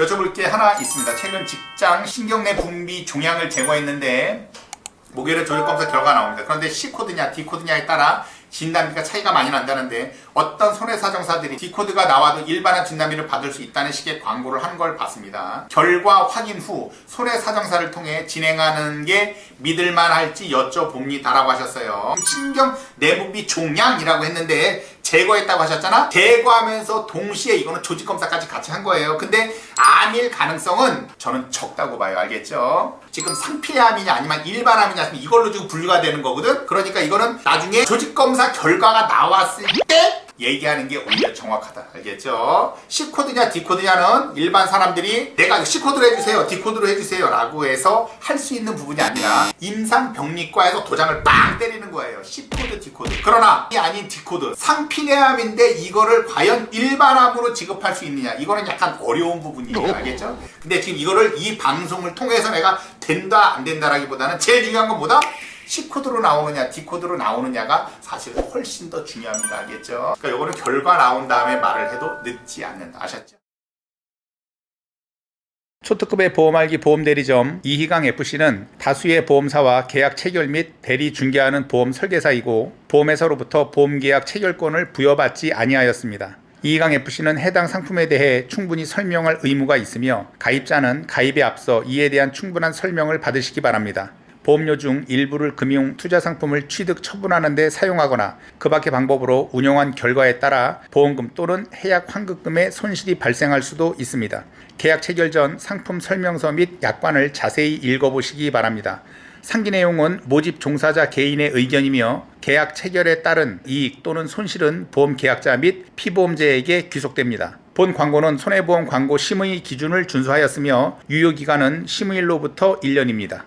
여쭤볼 게 하나 있습니다. 최근 직장 신경내 분비 종양을 제거했는데 목요일에 조직검사 결과 나옵니다. 그런데 C코드냐 D코드냐에 따라 진단비가 차이가 많이 난다는데 어떤 손해사정사들이 D코드가 나와도 일반화 진단비를 받을 수 있다는 식의 광고를 한 걸 봤습니다. 결과 확인 후 손해사정사를 통해 진행하는 게 믿을만 할지 여쭤봅니다라고 하셨어요. 신경 내분비 종양이라고 했는데 제거했다고 하셨잖아? 제거하면서 동시에 이거는 조직검사까지 같이 한 거예요. 근데 암일 가능성은 저는 적다고 봐요. 알겠죠? 지금 상피암이냐 아니면 일반암이냐 이걸로 지금 분류가 되는 거거든? 그러니까 이거는 나중에 조직 검사 결과가 나왔을 때 얘기하는 게 오히려 정확하다. 알겠죠? C코드냐 D코드냐는 일반 사람들이 내가 C코드로 해주세요. D코드로 해주세요. 라고 해서 할 수 있는 부분이 아니라 임상병리과에서 도장을 빵 때리는 거예요. C코드, D코드. 그러나 이 아닌 D코드. 상피내암인데 이거를 과연 일반암으로 지급할 수 있느냐. 이거는 약간 어려운 부분이에요. 알겠죠? 근데 지금 이거를 이 방송을 통해서 내가 된다, 안 된다라기보다는 제일 중요한 건 뭐다? C코드로 나오느냐, D코드로 나오느냐가 사실 훨씬 더 중요합니다. 알겠죠? 그러니까 요거는 결과 나온 다음에 말을 해도 늦지 않는다. 아셨죠? 초특급의 보험알기 보험대리점 이희강 FC는 다수의 보험사와 계약 체결 및 대리 중개하는 보험 설계사이고 보험회사로부터 보험계약 체결권을 부여받지 아니하였습니다. 이희강 FC는 해당 상품에 대해 충분히 설명할 의무가 있으며 가입자는 가입에 앞서 이에 대한 충분한 설명을 받으시기 바랍니다. 보험료 중 일부를 금융 투자 상품을 취득 처분하는 데 사용하거나 그 밖의 방법으로 운용한 결과에 따라 보험금 또는 해약 환급금의 손실이 발생할 수도 있습니다. 계약 체결 전 상품 설명서 및 약관을 자세히 읽어보시기 바랍니다. 상기 내용은 모집 종사자 개인의 의견이며 계약 체결에 따른 이익 또는 손실은 보험 계약자 및 피보험자에게 귀속됩니다. 본 광고는 손해보험 광고 심의 기준을 준수하였으며 유효기간은 심의일로부터 1년입니다.